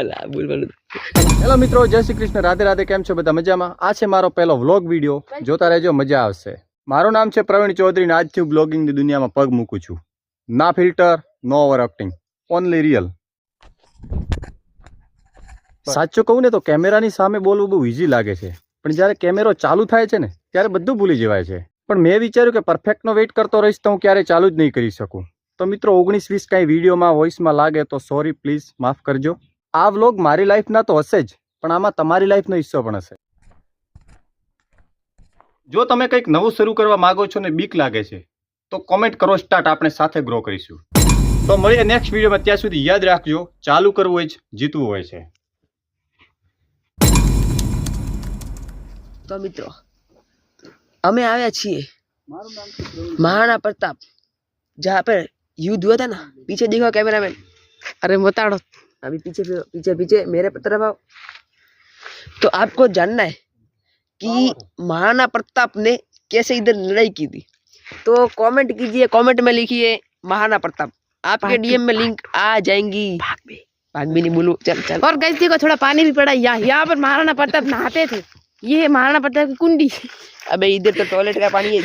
અલા બોલવાનું હેલો મિત્રો, જય શ્રી કૃષ્ણ, રાધે રાધે, કેમ છો બધા મજામાં? આ છે મારો પહેલો વ્લોગ વીડિયો. જોતા રહેજો, મજા આવશે. મારું નામ છે પ્રવીણ ચૌધરી ને આજથી હું બ્લોગિંગની દુનિયામાં પગ મૂકું છું. ના filter, no over acting. Only real સાચું કહું ને તો કેમેરાની સામે બોલવું બહુ ઇઝી લાગે છે. પણ જ્યારે કેમેરો ચાલુ થાય છે ને, ત્યારે બધું ભૂલી જવાય છે. પણ મેં વિચાર્યું કે પરફેક્ટનો વેઇટ કરતો રહીશ તો હું ક્યારેય ચાલુ જ નહીં કરી શકું. તો મિત્રો, ઓગણીસ વીસ કાંઈ વિડીયોમાં વોઇસમાં લાગે તો સોરી પ્લીઝ માફ કરજો. આ વ્લોગ મારી લાઈફના તો હશે જ, પણ આમાં તમારી લાઈફનો હિસ્સો પણ હશે. જો તમે કંઈક નવું શરૂ કરવા માગો છો ને બીક લાગે છે, તો કોમેન્ટ કરો સ્ટાર્ટ આપણે સાથે ગ્રો કરીશું. તો મળીએ નેક્સ્ટ વિડીયોમાં, ત્યાં સુધી યાદ રાખજો, ચાલુ કરવું હોય જીતવું હોય છે. તો મિત્રો, અમે આવ્યા છીએ મહારાણા પ્રતાપ, જ્યાં આપણે યુદ્ધ હતા ને, પીછે દેખો કેમેરામેન અરે, બતાડો. अभी पीछे पीछे पीछे मेरे तरफ़ आओ। तो आपको जानना है कि महाराणा प्रताप ने कैसे इधर लड़ाई की थी। तो कमेंट कीजिए कमेंट में लिखिए महाराणा प्रताप। आपके डीएम में लिंक आ जाएँगी। भाग भी नहीं बोलो चल चल। और गैस देखो थोड़ा पानी भी पड़ा। यहाँ यहाँ पर महाराणा प्रताप नहाते थे। ये महाराणा प्रताप की कुंडी। अबे इधर तो टॉयलेट का पानी है